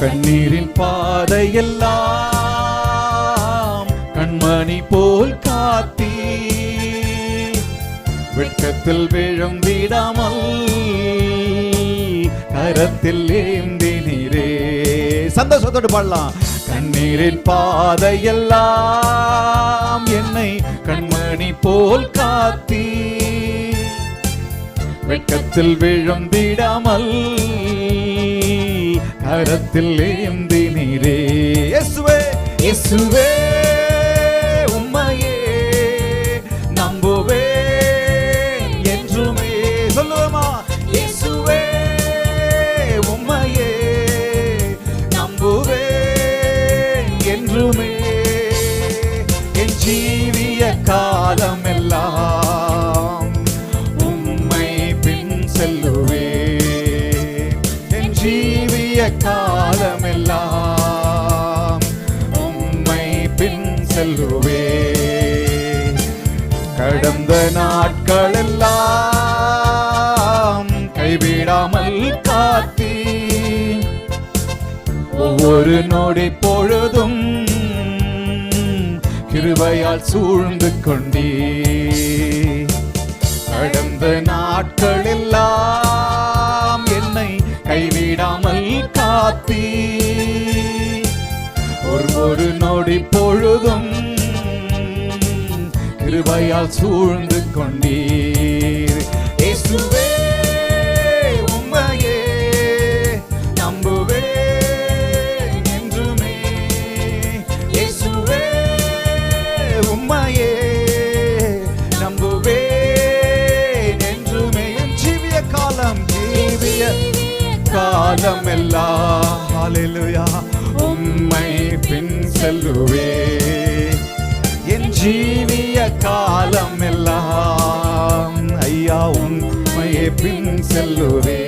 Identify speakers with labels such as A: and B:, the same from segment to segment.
A: கண்ணீரின் பாதையெல்லாம் கண்மணி போல் காத்தீ வெட்கத்தில் விழும் விடாமல் கரத்தில் ஏந்தி நீரே. சந்தோஷத்தோடு பாடலாம். கண்ணீரின் பாதையெல்லாம் என்னை கண்மணி போல் காத்தீ வெட்கத்தில் விழும் விடாமல் கரத்தில் ஏந்தி நீரே. இயேசுவே இயேசுவே. கடந்த நாட்களெல்லாம் கைவிடாமல் காத்தி ஒவ்வொரு நொடி பொழுதும் கிருபையால் சூழ்ந்து கொண்டே கடந்த நாட்களெல்லாம் என்னை கைவிடாமல் காத்தி ஒரு ஒரு நொடி பொழுதும் கிருபையால் சூழ்ந்து கொண்டீர். இயேசுவே உம்மையே நம்புவேன் என்றுமே. இயேசுவே உம்மையே நம்புவேன் என்றுமே. என் ஜீவிய காலம் ஜீவிய காலம் எல்லாம் உம்மை பின் செல்லுவே. என் ஜீவிய காலம் எல்லாம் ஐயா உண்மையை பின் செல்லுவே.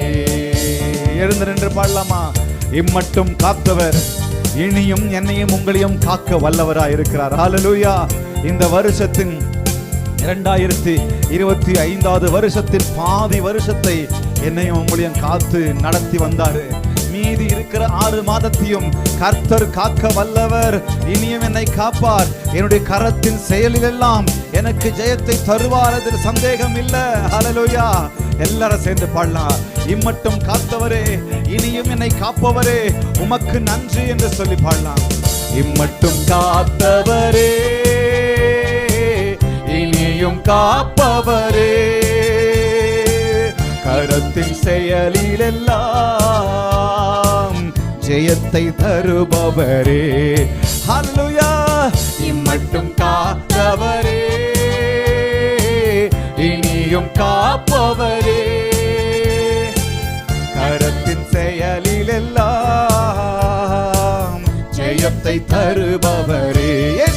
A: எழுந்து நின்று பாடலாமா? இம்மட்டும் காத்தவர் இனியும் என்னையும் உங்களையும் காக்க வல்லவராய் இருக்கிறார் ஹalleluya இந்த வருஷத்தின் இரண்டாயிரத்தி இருபத்தி ஐந்தாவது வருஷத்தின் பாதி வருஷத்தை என்னையும் உங்களையும் காத்து நடத்தி வந்தாரு. மீதி இருக்கிற ஆறு மாதத்தையும் கர்த்தர் காக்க வல்லவர். இனியும் என்னை காப்பார். என்னுடைய கரத்தின் செயலிலெல்லாம் எனக்கு ஜெயத்தை தருவார். அதில் சந்தேகம் இல்ல. ஹலலோயா எல்லாரும் சேர்ந்து பாடலாம். இம்மட்டும் காத்தவரே இனியும் என்னை காப்பவரே உமக்கு நன்றி என்று சொல்லி பாடலாம். இம்மட்டும் காத்தவரே இனியும் காப்பவரே. கரத்தின் செயலிலெல்லாம் ஜெயத்தை தருபவரே. ஹல்லுயா இம்மட்டும் காத்தவரே. இனியும் காப்பவரே. கரத்தின் செயலில் எல்லாம் ஜெயத்தை தருபவரே.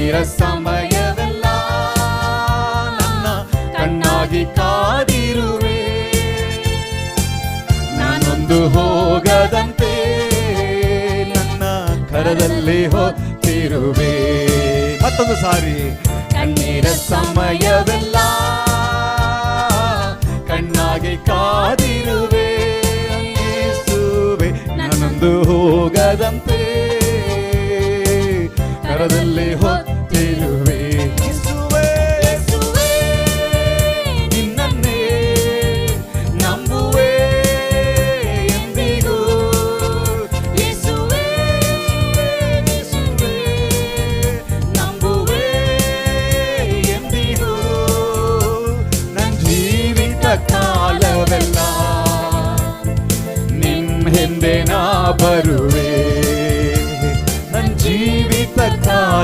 A: சமயவெல்லாம் கண்ணீர சமயவெல்லாம் ನನ್ನ ಕಣ್ಣಾಗಿ ಕಾದಿರುವೆ ನಾನೊಂದು ಹೋಗದಂತೆ ನನ್ನ ಕರದಲ್ಲಿ ಹೋಗ್ತಿರುವೆ ಮತ್ತೊಂದು ಸಾರಿ ಕಣ್ಣೀರ ಸಮಯವೆಲ್ಲ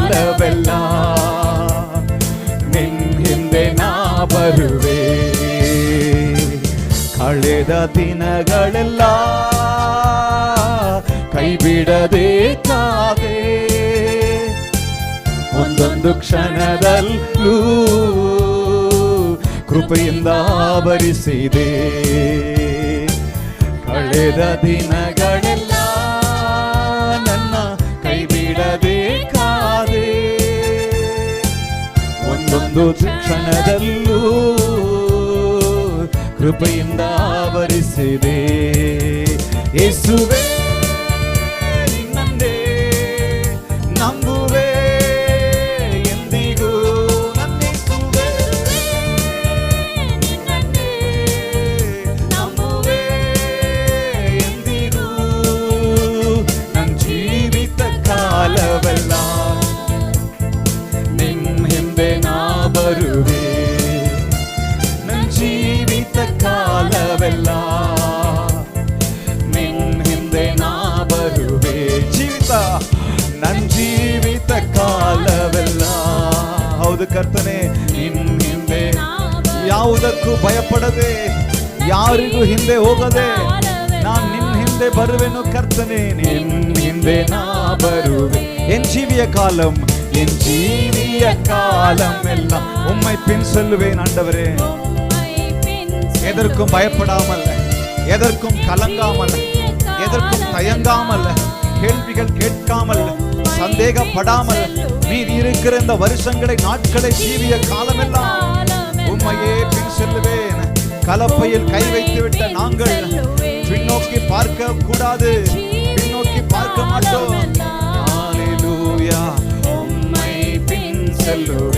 A: ಕಾಲವೆಲ್ಲ ನಿನ್ ಹಿಂದೆ ನಾ ಬರುವೆ ಕಳೆದ ದಿನಗಳೆಲ್ಲ ಕೈಬಿಡದೆ ಕಾದೆ ಒಂದೊಂದು ಕ್ಷಣದಲ್ಲೂ ಕೃಪೆಯಿಂದ ಆವರಿಸಿದೆ ಕಳೆದ ದಿನಗಳೆಲ್ಲ ಒಂದೊಂದು ಕ್ಷಣದಲ್ಲೂ ಕೃಪೆಯಿಂದ ಆವರಿಸಿದೆ ಯೇಸುವೆ ಕರ್ತನೆ ನಿನ್ನ ಹಿಂದೆ ಯಾವುದಕ್ಕೂ ಭಯಪಡದೆ ಯಾರಿಗೂ ಹಿಂದೆ ಹೋಗದೆ ನಾನ್ ನಿನ್ನ ಹಿಂದೆ ಬರುವೆನು ಕರ್ತನೆ ನಿನ್ನ ಹಿಂದೆ ನಾ ಬರುವೆ என் ஜீவிய காலம் என் ஜீவிய காலம் எல்லாம் உம்மை பின் சொல்லுவேன் ஆண்டவரே எதற்கும் பயப்படாமல் எதற்கும் கலங்காமல் எதற்கும் தயங்காமல் கேள்விகள் கேட்காமல் சந்தேகப்படாமல் மீதி இருக்கிற இந்த வருஷங்களை நாட்களை ஜீவிய காலமெல்லாம் உம்மையே பின் செல்லுவேன். கலப்பையில் கை வைத்து விட்ட நாங்கள் பின்னோக்கி பார்க்க கூடாது. பின்னோக்கி பார்க்க மாட்டோம். உம்மை பின் செல்லுவேன்.